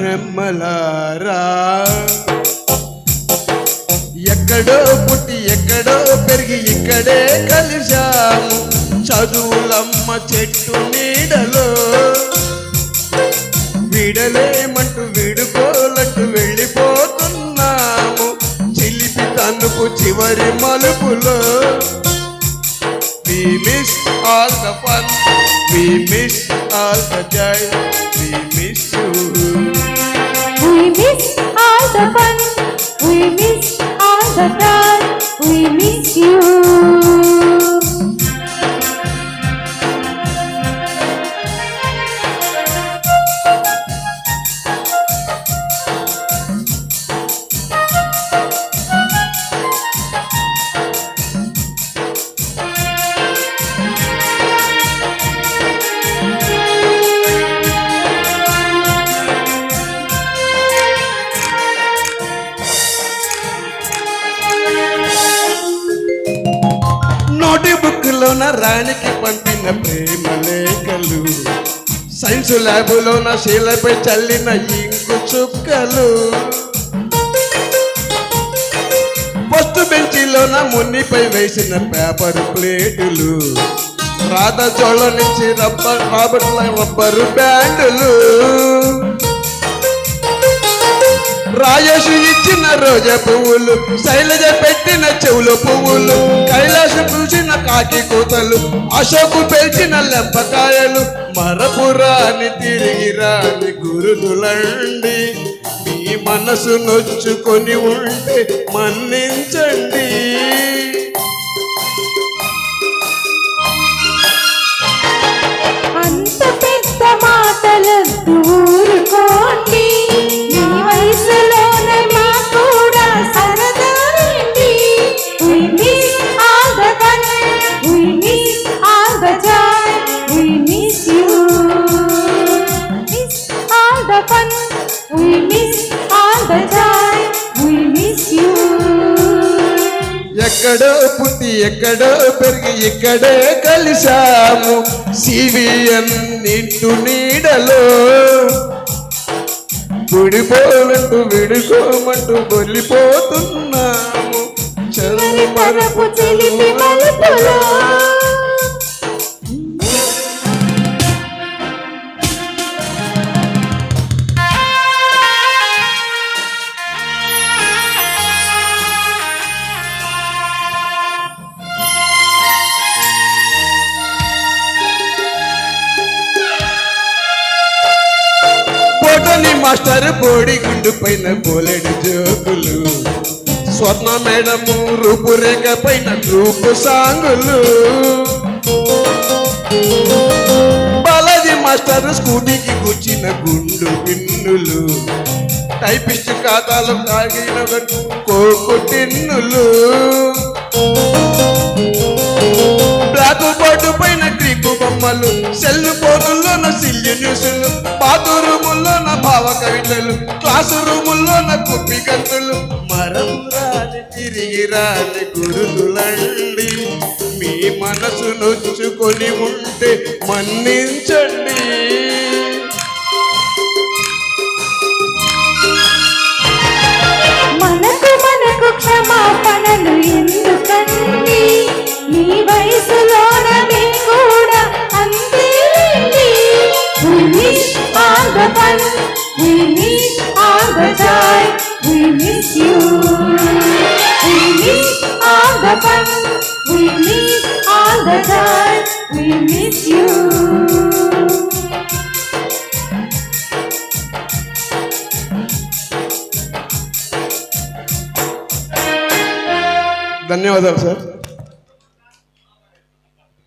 బ్రహ్మలారా. ఎక్కడో పుట్టి ఎక్కడో పెరిగి ఇక్కడే కలిశాము. చదువులమ్మ చెట్టు నీడలో. విడలేమంటూ విడుకోలట్టు వెళ్ళిపోతున్నాము. చిలిపి తన్నుకు చివరి మలుపులో. We miss all the fun, we miss all the joy, we miss the fun, we miss all the fun, we miss you. బుక్లోన రాణికి పంపిన ప్రేమ లేఖలు. సైన్స్ ల్యాబులోన శీలపై చల్లిన ఇంకు చుక్కలు. ఫస్ట్ బెంచిలోన మున్నిపై వేసిన పేపర్ ప్లేటులు. రాధ చోళ నుంచి రబ్బర్ రాబర్ట్ల రబ్బరు బ్యాండులు. రాజేషు ఇచ్చిన రోజా పువ్వులు శైలజ పెట్టిన చెవుల పువ్వులు కైలాస పూసిన కాకి కూతలు అశోకు పెంచిన లెంపకాయలు. మరపురాని తిరిగి రాని గురుదులండి మీ మనసు నొచ్చుకొని ఉంటే మన్నించండి. ఎక్కడో పుట్టి ఎక్కడో పెరిగి ఇక్కడే కలిశాము. సివిఎన్ నింటు నీడలో. విడిపోలంటూ విడుకోమంటూ వెళ్ళిపోతున్నాము చివరి తరపు చిలిపి మలుపులో. మాస్టర్ బోడి గుండు పైన బోలెడు జోకులు. స్వర్ణ మేడము రూపురేఖ పైన రూపు సాంగులు. బాలాజీ మాస్టర్ స్కూటీకి కూర్చిన గుండు పిన్నులు. టైపిస్ట్ ఖాతాలు తాగిన కోకు టిన్నులు. భావ కవితలు క్లాసు రూముల్లోన కుప్పి గంతులు మరం రాని తిరిగి రాని గురుతులండి మీ మనసు నొచ్చుకొని ఉంటే మన్నించండి. all the fun, we miss all the joy, we miss you. We miss all the fun, we miss all the joy, we miss you. ధన్యవాదాలు సార్